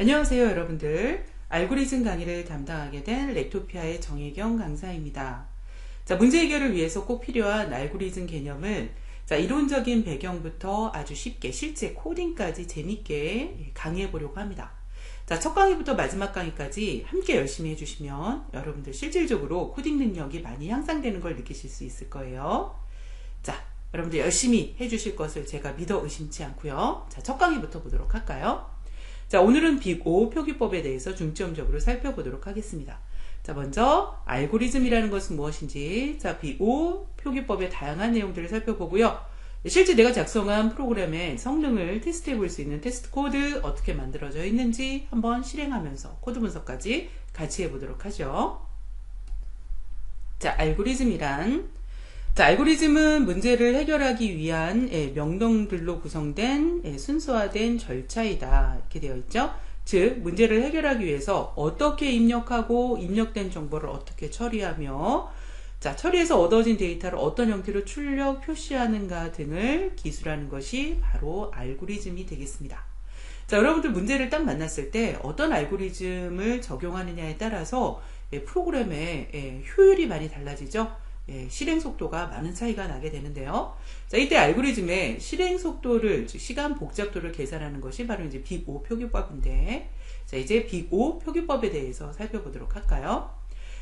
안녕하세요 여러분들. 알고리즘 강의를 담당하게 된 렉토피아의 정혜경 강사입니다. 자 문제 해결을 위해서 꼭 필요한 알고리즘 개념을 자 이론적인 배경부터 아주 쉽게 실제 코딩까지 재밌게 강의해 보려고 합니다. 자첫 강의부터 마지막 강의까지 함께 열심히 해주시면 여러분들 실질적으로 코딩 능력이 많이 향상되는 걸 느끼실 수 있을 거예요. 자 여러분들 열심히 해주실 것을 제가 믿어 의심치 않고요. 자첫 강의부터 보도록 할까요 자, 오늘은 빅5 표기법에 대해서 중점적으로 살펴보도록 하겠습니다. 자, 먼저 알고리즘이라는 것은 무엇인지, 자, 빅5 표기법의 다양한 내용들을 살펴보고요. 실제 내가 작성한 프로그램의 성능을 테스트해 볼 수 있는 테스트 코드 어떻게 만들어져 있는지 한번 실행하면서 코드 분석까지 같이 해보도록 하죠. 자, 알고리즘이란 자, 알고리즘은 문제를 해결하기 위한 예, 명령들로 구성된 예, 순수화된 절차이다. 이렇게 되어 있죠. 즉, 문제를 해결하기 위해서 어떻게 입력하고 입력된 정보를 어떻게 처리하며 자, 처리해서 얻어진 데이터를 어떤 형태로 출력, 표시하는가 등을 기술하는 것이 바로 알고리즘이 되겠습니다. 자, 여러분들 문제를 딱 만났을 때 어떤 알고리즘을 적용하느냐에 따라서 예, 프로그램의 효율이 많이 달라지죠. 예, 실행 속도가 많은 차이가 나게 되는데요. 자, 이때 알고리즘의 실행 속도를, 즉 시간 복잡도를 계산하는 것이 바로 이제 빅5 표기법인데, 자, 이제 빅5 표기법에 대해서 살펴보도록 할까요?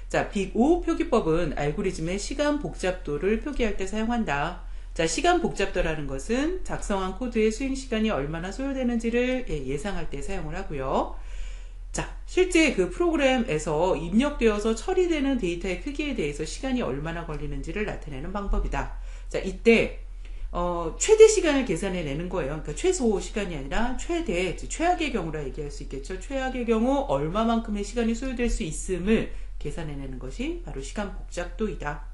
자, 빅5 표기법은 알고리즘의 시간 복잡도를 표기할 때 사용한다. 자, 시간 복잡도라는 것은 작성한 코드의 수행 시간이 얼마나 소요되는지를 예, 예상할 때 사용을 하고요. 자, 실제 그 프로그램에서 입력되어서 처리되는 데이터의 크기에 대해서 시간이 얼마나 걸리는지를 나타내는 방법이다. 자, 이때 어, 최대 시간을 계산해 내는 거예요. 그러니까 최소 시간이 아니라 최대, 최악의 경우라 얘기할 수 있겠죠. 최악의 경우 얼마만큼의 시간이 소요될 수 있음을 계산해 내는 것이 바로 시간 복잡도이다.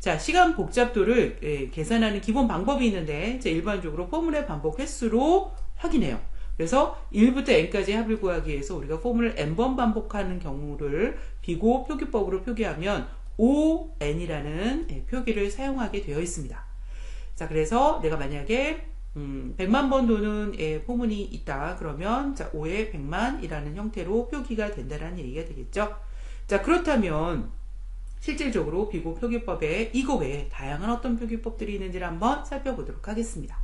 자, 시간 복잡도를 예, 계산하는 기본 방법이 있는데 일반적으로 포물의 반복 횟수로 확인해요. 그래서 1부터 n까지 합을 구하기 위해서 우리가 폼을 n번 반복하는 경우를 비고 표기법으로 표기하면 ON이라는 예, 표기를 사용하게 되어 있습니다. 자, 그래서 내가 만약에 음, 100만 번 도는 예, 포문이 있다. 그러면 자, 5에 100만이라는 형태로 표기가 된다는 얘기가 되겠죠. 자, 그렇다면 실질적으로 비고 표기법에 이거 외에 다양한 어떤 표기법들이 있는지를 한번 살펴보도록 하겠습니다.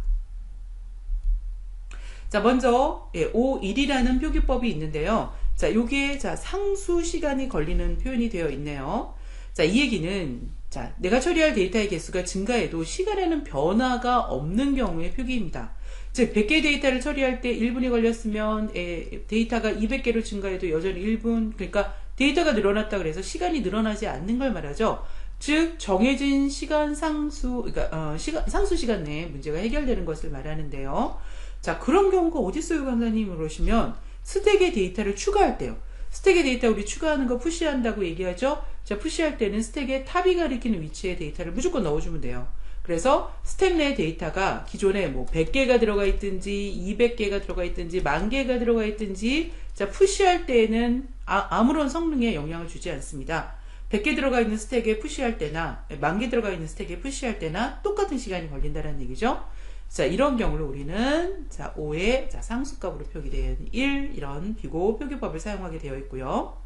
자, 먼저 예, O1이라는 표기법이 있는데요. 자, 여기에 자, 상수 시간이 걸리는 표현이 되어 있네요. 자, 이 얘기는 자, 내가 처리할 데이터의 개수가 증가해도 시간에는 변화가 없는 경우의 표기입니다. 즉, 100개 데이터를 처리할 때 1분이 걸렸으면 예, 데이터가 200개로 증가해도 여전히 1분, 그러니까 데이터가 늘어났다 그래서 시간이 늘어나지 않는 걸 말하죠. 즉 정해진 시간 상수, 그러니까 어, 시간 상수 시간 내에 문제가 해결되는 것을 말하는데요. 자, 그런 경우가 어디 있어요, 강사님? 그러시면 스택의 데이터를 추가할 때요. 스택의 데이터 우리 추가하는 거 푸시한다고 얘기하죠? 자, 푸시할 때는 스택의 탑이 가리키는 위치에 데이터를 무조건 넣어주면 돼요. 그래서 스택 내 데이터가 기존에 뭐 100개가 들어가 있든지 200개가 들어가 있든지 만 개가 들어가 있든지 자, 푸시할 때에는 아, 무런 성능에 영향을 주지 않습니다. 100개 들어가 있는 스택에 푸시할 때나 만개 들어가 있는 스택에 푸시할 때나 똑같은 시간이 걸린다는 얘기죠. 자, 이런 경우를 우리는 자, 5의 자, 상수값으로 표기된 1 이런 비고 표기법을 사용하게 되어 있고요.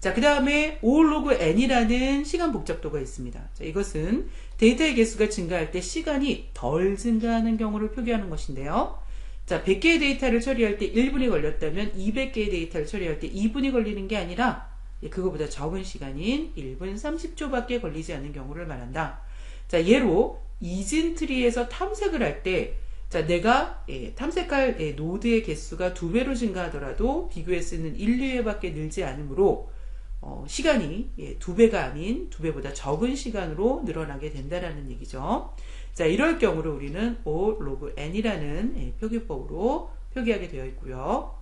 자, 그 다음에 O 로그 n이라는 시간 복잡도가 있습니다. 자, 이것은 데이터의 개수가 증가할 때 시간이 덜 증가하는 경우를 표기하는 것인데요. 자, 100개의 데이터를 처리할 때 1분이 걸렸다면 200개의 데이터를 처리할 때 2분이 걸리는 게 아니라 그거보다 적은 시간인 1분 30초밖에 걸리지 않는 경우를 말한다. 자, 예로 이진트리에서 탐색을 할 때, 자, 내가 예, 탐색할 예, 노드의 개수가 두 배로 증가하더라도 비교에 쓰는 인류에밖에 늘지 않으므로 어, 시간이 예, 두 배가 아닌 두 배보다 적은 시간으로 늘어나게 된다라는 얘기죠. 자, 이럴 경우를 우리는 O 로그 n이라는 예, 표기법으로 표기하게 되어 있고요.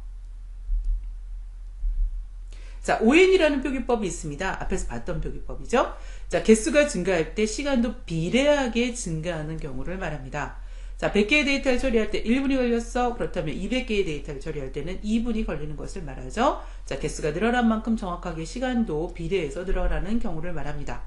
자, ON이라는 표기법이 있습니다. 앞에서 봤던 표기법이죠. 자, 개수가 증가할 때 시간도 비례하게 증가하는 경우를 말합니다. 자, 100개의 데이터를 처리할 때 1분이 걸렸어. 그렇다면 200개의 데이터를 처리할 때는 2분이 걸리는 것을 말하죠. 자, 개수가 늘어난 만큼 정확하게 시간도 비례해서 늘어나는 경우를 말합니다.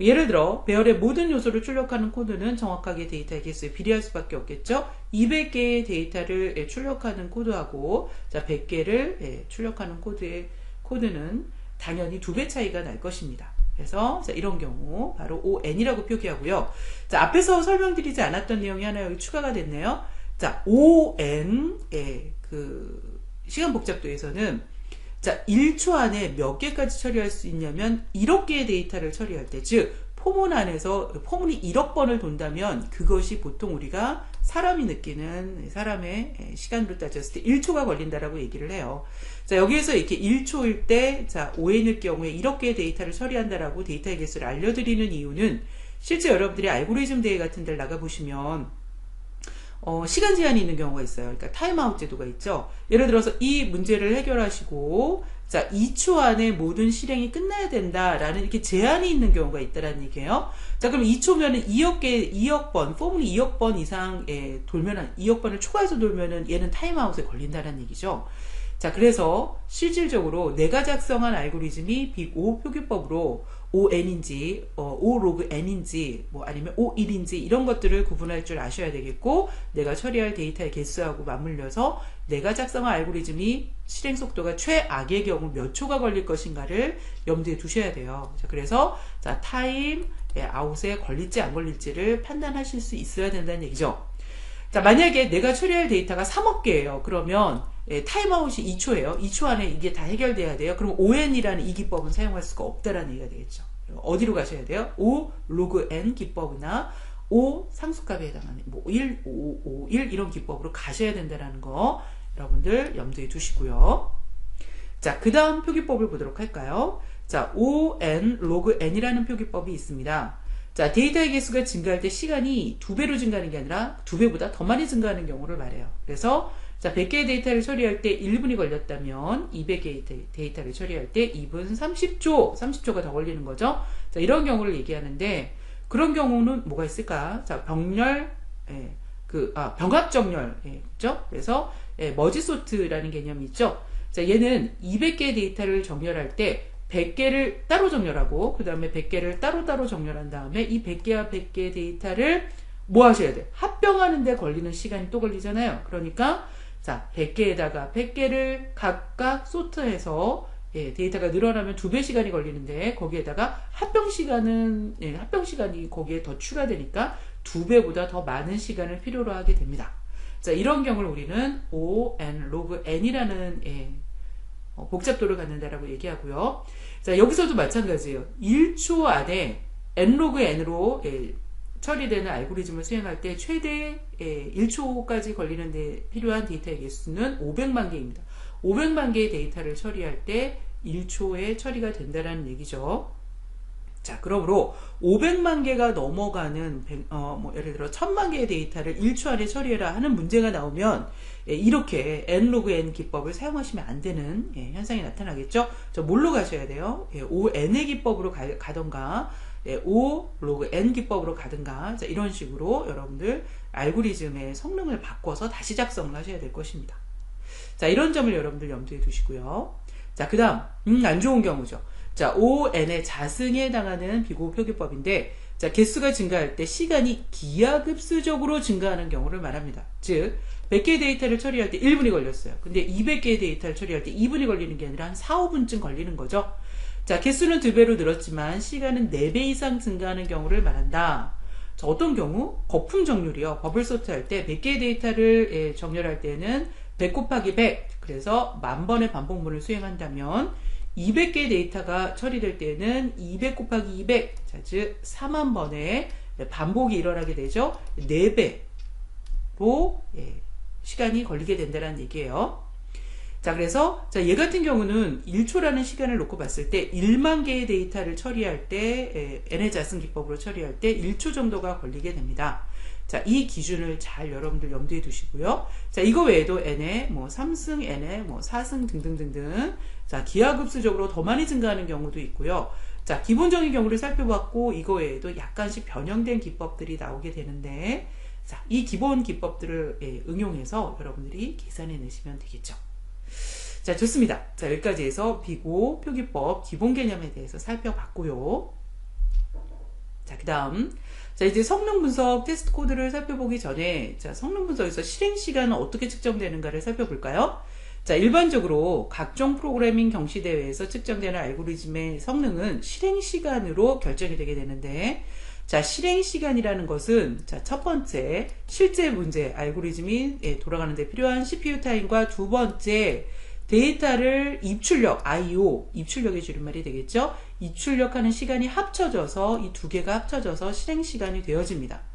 예를 들어 배열의 모든 요소를 출력하는 코드는 정확하게 데이터의 개수에 비례할 수밖에 없겠죠. 200개의 데이터를 예, 출력하는 코드하고 자 100개를 예, 출력하는 코드의 코드는 당연히 두 배 차이가 날 것입니다. 그래서 자, 이런 경우 바로 ON이라고 표기하고요. 자 앞에서 설명드리지 않았던 내용이 하나 여기 추가가 됐네요. 자 ON 의 그 시간 복잡도에서는 자, 1초 안에 몇 개까지 처리할 수 있냐면 1억 개의 데이터를 처리할 때, 즉, 포문 안에서 포문이 1억 번을 돈다면 그것이 보통 우리가 사람이 느끼는 사람의 시간으로 따졌을 때 1초가 걸린다라고 얘기를 해요. 자, 여기에서 이렇게 1초일 때, 자, 5N일 경우에 1억 개의 데이터를 처리한다라고 데이터의 개수를 알려드리는 이유는 실제 여러분들이 알고리즘 대회 같은 데를 나가보시면 어, 시간 제한이 있는 경우가 있어요. 그러니까 타임아웃 제도가 있죠. 예를 들어서 이 문제를 해결하시고 자 2초 안에 모든 실행이 끝나야 된다라는 이렇게 제한이 있는 경우가 있다라는 얘기예요. 자 그럼 2초면은 2억 개 2억 번 포문이 2억 번 이상에 돌면은 2억 번을 초과해서 돌면은 얘는 타임아웃에 걸린다는 얘기죠. 자 그래서 실질적으로 내가 작성한 알고리즘이 빅5 표기법으로 ON인지 어, O 로그 N인지 뭐 아니면 O1인지 이런 것들을 구분할 줄 아셔야 되겠고 내가 처리할 데이터의 개수하고 맞물려서 내가 작성한 알고리즘이 실행 속도가 최악의 경우 몇 초가 걸릴 것인가를 염두에 두셔야 돼요. 자, 그래서 자 타임 예, 아웃에 걸릴지 안 걸릴지를 판단하실 수 있어야 된다는 얘기죠. 자 만약에 내가 처리할 데이터가 3억 개예요. 그러면 예, 타임아웃이 2초예요. 2초 안에 이게 다 해결돼야 돼요. 그럼 ON이라는 이 기법은 사용할 수가 없다라는 얘기가 되겠죠. 어디로 가셔야 돼요? O 로그 N 기법이나 O 상수값에 해당하는 뭐 1, 5, 5, 1 이런 기법으로 가셔야 된다는 거 여러분들 염두에 두시고요. 자, 그 다음 표기법을 보도록 할까요? 자, ON 로그 N이라는 표기법이 있습니다. 자, 데이터의 개수가 증가할 때 시간이 두 배로 증가하는 게 아니라 두 배보다 더 많이 증가하는 경우를 말해요. 그래서 자, 100개의 데이터를 처리할 때 1분이 걸렸다면 200개의 데이터를 처리할 때 2분 30초, 30초가 더 걸리는 거죠. 자, 이런 경우를 얘기하는데 그런 경우는 뭐가 있을까? 자, 병렬, 예, 그, 아, 병합 정렬, 예, 그죠? 그래서, 예, 머지 소트라는 개념이 있죠? 자, 얘는 200개의 데이터를 정렬할 때 100개를 따로 정렬하고, 그 다음에 100개를 따로따로 정렬한 다음에 이 100개와 100개의 데이터를 뭐 하셔야 돼? 합병하는데 걸리는 시간이 또 걸리잖아요. 그러니까 자, 100개에다가 100개를 각각 소트해서 예, 데이터가 늘어나면 두 배 시간이 걸리는데 거기에다가 합병 시간은 예, 합병 시간이 거기에 더 추가되니까 두 배보다 더 많은 시간을 필요로 하게 됩니다. 자, 이런 경우를 우리는 O n 로그 n이라는 예, 어, 복잡도를 갖는다라고 얘기하고요. 자, 여기서도 마찬가지예요. 1초 안에 n 로그 n으로 예, 처리되는 알고리즘을 수행할 때 최대 1초까지 걸리는 데 필요한 데이터의 개수는 500만 개입니다. 500만 개의 데이터를 처리할 때 1초에 처리가 된다는 얘기죠. 자, 그러므로 500만 개가 넘어가는 어, 뭐 예를 들어 1000만 개의 데이터를 1초 안에 처리해라 하는 문제가 나오면 예, 이렇게 n로그 n 기법을 사용하시면 안 되는 예, 현상이 나타나겠죠. 저 뭘로 가셔야 돼요? 예, ON의 기법으로 가, 가던가 예, O 로그 N 기법으로 가든가 자, 이런 식으로 여러분들 알고리즘의 성능을 바꿔서 다시 작성을 하셔야 될 것입니다. 자 이런 점을 여러분들 염두에 두시고요. 자 그 다음 음, 안 좋은 경우죠. 자 ON의 자승에 해당하는 비고 표기법인데 자 개수가 증가할 때 시간이 기하급수적으로 증가하는 경우를 말합니다. 즉 100개의 데이터를 처리할 때 1분이 걸렸어요. 근데 200개의 데이터를 처리할 때 2분이 걸리는 게 아니라 한 4, 5분쯤 걸리는 거죠. 자, 개수는 두 배로 늘었지만 시간은 4배 이상 증가하는 경우를 말한다. 자, 어떤 경우? 거품 정렬이요. 버블 소트 할 때 100개의 데이터를 예, 정렬할 때는 100 곱하기 100. 그래서 만 번의 반복문을 수행한다면 200개의 데이터가 처리될 때는 200 곱하기 200. 자, 즉 4만 번의 반복이 일어나게 되죠. 4배로 예, 시간이 걸리게 된다는 얘기예요. 자, 그래서 자, 얘 같은 경우는 1초라는 시간을 놓고 봤을 때 1만 개의 데이터를 처리할 때 n의 자승 기법으로 처리할 때 1초 정도가 걸리게 됩니다. 자, 이 기준을 잘 여러분들 염두에 두시고요. 자, 이거 외에도 n의 뭐 3승, n의 뭐 4승 등등등등. 자, 기하급수적으로 더 많이 증가하는 경우도 있고요. 자, 기본적인 경우를 살펴봤고 이거 외에도 약간씩 변형된 기법들이 나오게 되는데 자, 이 기본 기법들을 예, 응용해서 여러분들이 계산해 내시면 되겠죠. 자, 좋습니다. 자, 여기까지 해서 비고 표기법 기본 개념에 대해서 살펴봤고요. 자, 그 다음. 자, 이제 성능 분석 테스트 코드를 살펴보기 전에, 자, 성능 분석에서 실행 시간은 어떻게 측정되는가를 살펴볼까요? 자, 일반적으로 각종 프로그래밍 경시대회에서 측정되는 알고리즘의 성능은 실행 시간으로 결정이 되게 되는데, 자, 실행 시간이라는 것은, 자, 첫 번째, 실제 문제, 알고리즘이 예, 돌아가는데 필요한 CPU 타임과 두 번째, 데이터를 입출력, I.O., 입출력의 줄임말이 되겠죠? 입출력하는 시간이 합쳐져서 이 두 개가 합쳐져서 실행 시간이 되어집니다.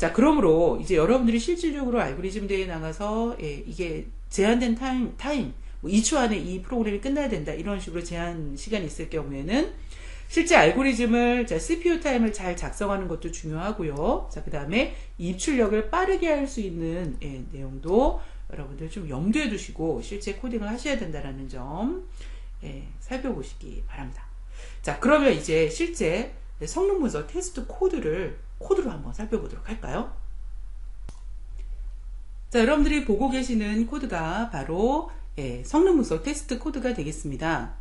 자, 그러므로 이제 여러분들이 실질적으로 알고리즘 대회에 나가서 예, 이게 제한된 타임, 타임, 뭐 2초 안에 이 프로그램이 끝나야 된다 이런 식으로 제한 시간이 있을 경우에는 실제 알고리즘을 자, CPU 타임을 잘 작성하는 것도 중요하고요. 자, 그 다음에 입출력을 빠르게 할 수 있는 예, 내용도 여러분들 좀 염두에 두시고 실제 코딩을 하셔야 된다는 점 예, 살펴보시기 바랍니다. 자, 그러면 이제 실제 성능 분석 테스트 코드를 코드로 한번 살펴보도록 할까요? 자, 여러분들이 보고 계시는 코드가 바로 예, 성능 분석 테스트 코드가 되겠습니다.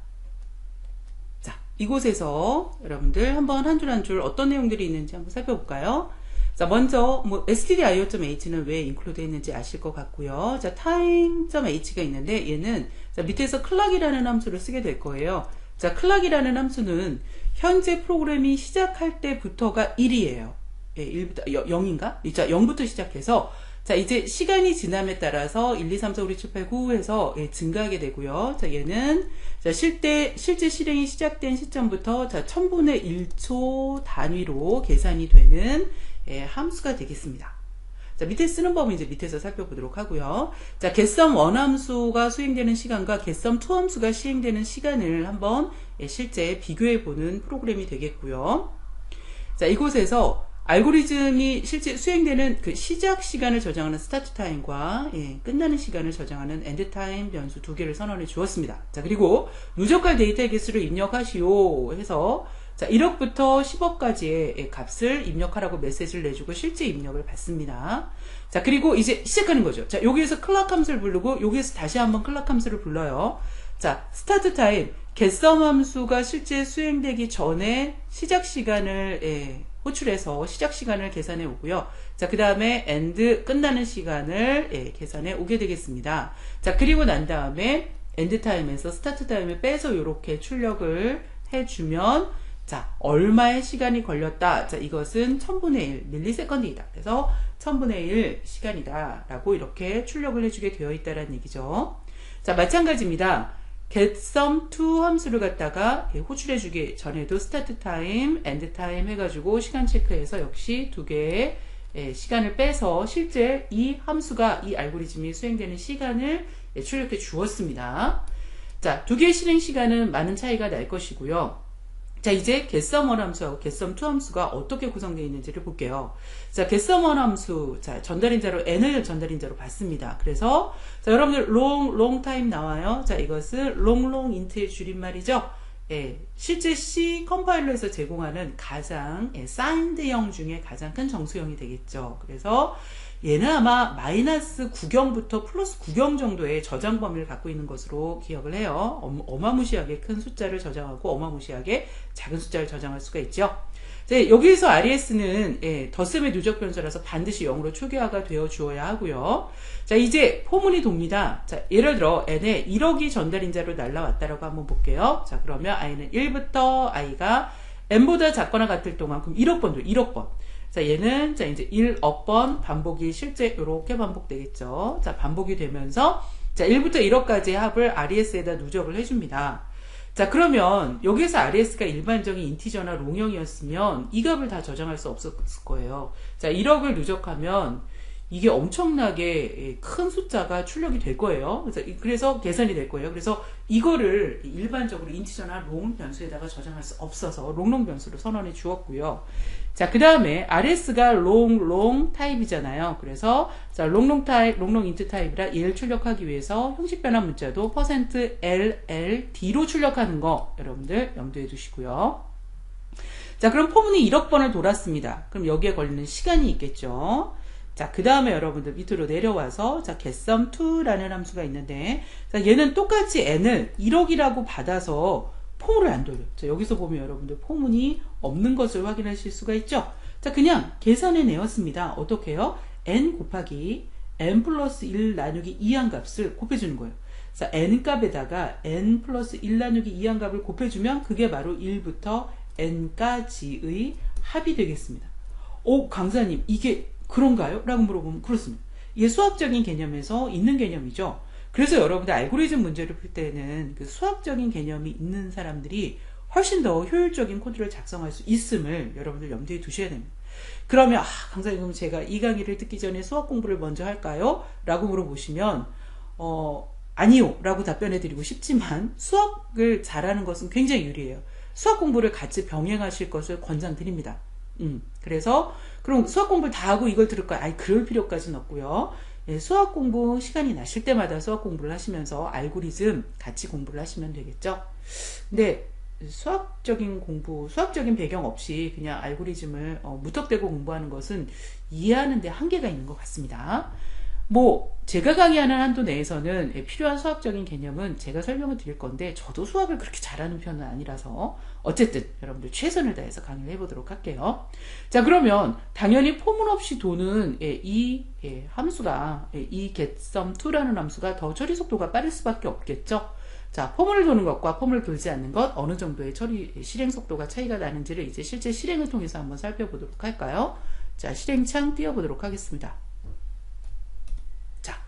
자, 이곳에서 여러분들 한번 한 줄 한 줄 어떤 내용들이 있는지 한번 살펴볼까요? 자, 먼저 뭐 stdio.h는 왜 인클루드 했는지 아실 것 같고요. 자, time.h가 있는데 얘는 자, 밑에서 클락이라는 함수를 쓰게 될 거예요. 자, 클락이라는 함수는 현재 프로그램이 시작할 때부터가 1이에요. 예, 1부터 0인가? 자, 0부터 시작해서 자, 이제 시간이 지남에 따라서 1, 2, 3, 4, 5, 6, 7, 8, 9에서 예, 증가하게 되고요. 자, 얘는 자, 실제 실제 실행이 시작된 시점부터 자, 1000분의 1초 단위로 계산이 되는 예, 함수가 되겠습니다. 자, 밑에 쓰는 법은 이제 밑에서 살펴보도록 하고요. 자, getSum 1 함수가 수행되는 시간과 getSum 2 함수가 시행되는 시간을 한번 예, 실제 비교해 보는 프로그램이 되겠고요. 자, 이곳에서 알고리즘이 실제 수행되는 그 시작 시간을 저장하는 스타트 타임과 예, 끝나는 시간을 저장하는 엔드 타임 변수 두 개를 선언해 주었습니다. 자, 그리고 누적할 데이터의 개수를 입력하시오 해서 자, 1억부터 10억까지의 값을 입력하라고 메시지를 내주고 실제 입력을 받습니다. 자, 그리고 이제 시작하는 거죠. 자, 여기에서 클락 함수를 부르고 여기에서 다시 한번 클락 함수를 불러요. 자, 스타트 타임, getSum 함수가 실제 수행되기 전에 시작 시간을 예, 호출해서 시작 시간을 계산해 오고요. 자, 그 다음에 end 끝나는 시간을 예, 계산해 오게 되겠습니다. 자, 그리고 난 다음에 end 타임에서 스타트 타임을 빼서 이렇게 출력을 해주면 자, 얼마의 시간이 걸렸다. 자, 이것은 1000분의 1 밀리세컨드이다. 그래서 1000분의 1 시간이다. 라고 이렇게 출력을 해주게 되어 있다는 얘기죠. 자, 마찬가지입니다. getSum2 함수를 갖다가 호출해주기 전에도 startTime, endTime 해가지고 시간 체크해서 역시 두 개의 예, 시간을 빼서 실제 이 함수가 이 알고리즘이 수행되는 시간을 예, 출력해 주었습니다. 자, 두 개의 실행 시간은 많은 차이가 날 것이고요. 자, 이제 getSum1 함수하고 getSum2 함수가 어떻게 구성되어 있는지를 볼게요. 자, getSum1 함수, 자, 전달인자로 n을 전달인자로 받습니다. 그래서, 자, 여러분들 long, long time 나와요. 자, 이것은 long int의 줄임말이죠. 예, 실제 C 컴파일러에서 제공하는 가장, 예, 사인드형 중에 가장 큰 정수형이 되겠죠. 그래서, 얘는 아마 마이너스 9경부터 플러스 9경 정도의 저장 범위를 갖고 있는 것으로 기억을 해요. 어마무시하게 큰 숫자를 저장하고 어마무시하게 작은 숫자를 저장할 수가 있죠. 네, 여기에서 RES는 예, 덧셈의 누적 변수라서 반드시 0으로 초기화가 되어 주어야 하고요. 자, 이제 포문이 돕니다. 자, 예를 들어 n에 1억이 전달인자로 날라왔다라고 한번 볼게요. 자, 그러면 i는 1부터 i가 n보다 작거나 같을 동안 그럼 1억 번도 1억 번. 자, 얘는 자 이제 1 억 번 반복이 실제 이렇게 반복되겠죠. 자, 반복이 되면서 자, 1부터 1억까지의 합을 RES에다 누적을 해 줍니다. 자, 그러면 여기에서 RES가 일반적인 인티저나 롱형이었으면 이 값을 다 저장할 수 없었을 거예요. 자, 1억을 누적하면 이게 엄청나게 큰 숫자가 출력이 될 거예요. 그래서, 그래서 계산이 될 거예요. 그래서 이거를 일반적으로 인티저나 롱 변수에다가 저장할 수 없어서 롱롱 변수로 선언해 주었고요. 자, 그 다음에 RS가 롱, 롱 타입이잖아요. 그래서, 자, 롱롱 타입, 롱롱 인트 타입이라 얘를 출력하기 위해서 형식 변환 문자도 %LLD로 출력하는 거 여러분들 염두에 두시고요. 자, 그럼 포문이 1억 번을 돌았습니다. 그럼 여기에 걸리는 시간이 있겠죠. 자, 그 다음에 여러분들 밑으로 내려와서, 자, getSum2라는 함수가 있는데, 자, 얘는 똑같이 n을 1억이라고 받아서 포문을 안 돌려. 자, 여기서 보면 여러분들 포문이 없는 것을 확인하실 수가 있죠. 자, 그냥 계산해 내었습니다. 어떻게 해요? n 곱하기 n 플러스 1 나누기 2한 값을 곱해주는 거예요. 자, n 값에다가 n 플러스 1 나누기 2한 값을 곱해주면 그게 바로 1부터 n까지의 합이 되겠습니다. 오, 강사님, 이게 그런가요? 라고 물어보면 그렇습니다. 이게 수학적인 개념에서 있는 개념이죠. 그래서 여러분들 알고리즘 문제를 풀 때는 그 수학적인 개념이 있는 사람들이 훨씬 더 효율적인 코드를 작성할 수 있음을 여러분들 염두에 두셔야 됩니다. 그러면 아, 강사님 그럼 제가 이 강의를 듣기 전에 수학 공부를 먼저 할까요? 라고 물어보시면 어, 아니요 라고 답변해 드리고 싶지만 수학을 잘하는 것은 굉장히 유리해요. 수학 공부를 같이 병행하실 것을 권장드립니다. 음, 그래서 그럼 수학 공부를 다 하고 이걸 들을 거야. 아니 그럴 필요까지는 없고요. 예, 수학 공부 시간이 나실 때마다 수학 공부를 하시면서 알고리즘 같이 공부를 하시면 되겠죠. 근데 수학적인 공부, 수학적인 배경 없이 그냥 알고리즘을 어, 무턱대고 공부하는 것은 이해하는 데 한계가 있는 것 같습니다. 뭐 제가 강의하는 한도 내에서는 예, 필요한 수학적인 개념은 제가 설명을 드릴 건데 저도 수학을 그렇게 잘하는 편은 아니라서 어쨌든 여러분들 최선을 다해서 강의를 해보도록 할게요. 자 그러면 당연히 포문 없이 도는 예, 이 예, 함수가 이 getSum2라는 함수가 더 처리 속도가 빠를 수밖에 없겠죠. 자, 포문을 도는 것과 포문을 돌지 않는 것 어느 정도의 처리 실행 속도가 차이가 나는지를 이제 실제 실행을 통해서 한번 살펴보도록 할까요? 자, 실행창 띄워보도록 하겠습니다. 자,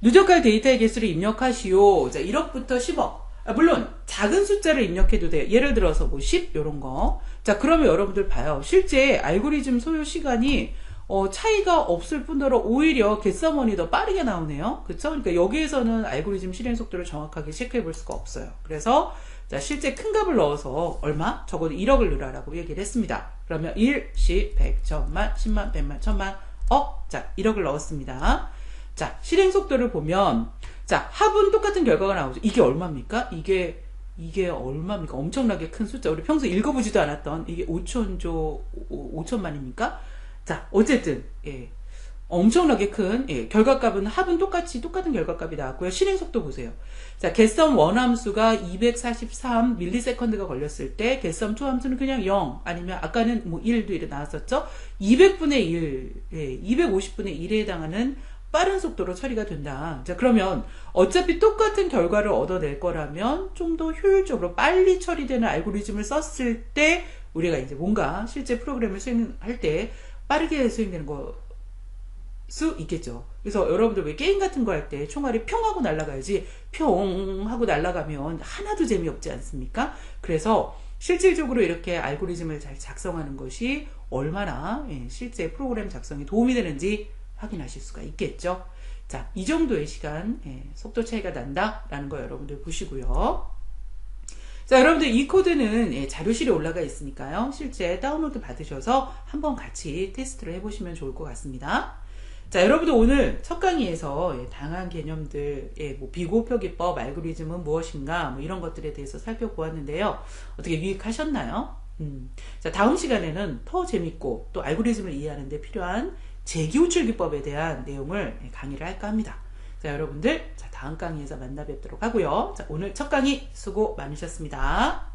누적할 데이터의 개수를 입력하시오. 자, 1억부터 10억. 아, 물론 작은 숫자를 입력해도 돼요. 예를 들어서 뭐 10, 요런 거. 자, 그러면 여러분들 봐요. 실제 알고리즘 소요 시간이 어, 차이가 없을 뿐더러 오히려 겟서머니 더 빠르게 나오네요. 그쵸? 그러니까 여기에서는 알고리즘 실행 속도를 정확하게 체크해 볼 수가 없어요. 그래서 자, 실제 큰 값을 넣어서 얼마? 적어도 1억을 넣으라고 얘기를 했습니다. 그러면 1, 10, 100, 1000만, 10만, 100만, 1000만, 억. 자, 1억을 넣었습니다. 자, 실행 속도를 보면 자, 합은 똑같은 결과가 나오죠. 이게 얼마입니까? 이게 이게 얼마입니까? 엄청나게 큰 숫자. 우리 평소 읽어보지도 않았던 이게 5천조 5천만입니까? 자, 어쨌든, 예. 엄청나게 큰 예, 결과값은 합은 똑같이 똑같은 결과값이 나왔고요. 실행 속도 보세요. 자, 개썸 원함수가 243 밀리세컨드가 걸렸을 때 개썸 투함수는 그냥 0 아니면 아까는 뭐 1도 이렇게 나왔었죠. 200분의 1, 예, 250분의 1에 해당하는 빠른 속도로 처리가 된다. 자, 그러면 어차피 똑같은 결과를 얻어낼 거라면 좀 더 효율적으로 빨리 처리되는 알고리즘을 썼을 때 우리가 이제 뭔가 실제 프로그램을 수행할 때 빠르게 수행되는 거 수 있겠죠. 그래서 여러분들 왜 게임 같은 거 할 때 총알이 평 하고 날아가야지 평 하고 날아가면 하나도 재미없지 않습니까? 그래서 실질적으로 이렇게 알고리즘을 잘 작성하는 것이 얼마나 예, 실제 프로그램 작성에 도움이 되는지 확인하실 수가 있겠죠. 자, 이 정도의 시간 예, 속도 차이가 난다라는 거 여러분들 보시고요. 자, 여러분들 이 코드는 예, 자료실에 올라가 있으니까요. 실제 다운로드 받으셔서 한번 같이 테스트를 해보시면 좋을 것 같습니다. 자, 여러분들 오늘 첫 강의에서 예, 다양한 개념들, 예, 뭐 비고표 기법, 알고리즘은 무엇인가, 뭐 이런 것들에 대해서 살펴보았는데요. 어떻게 유익하셨나요? 음. 자, 다음 시간에는 더 재밌고 또 알고리즘을 이해하는데 필요한 재기호출기법에 대한 내용을 예, 강의를 할까 합니다. 자, 여러분들, 자, 다음 강의에서 만나 뵙도록 하고요. 자, 오늘 첫 강의 수고 많으셨습니다.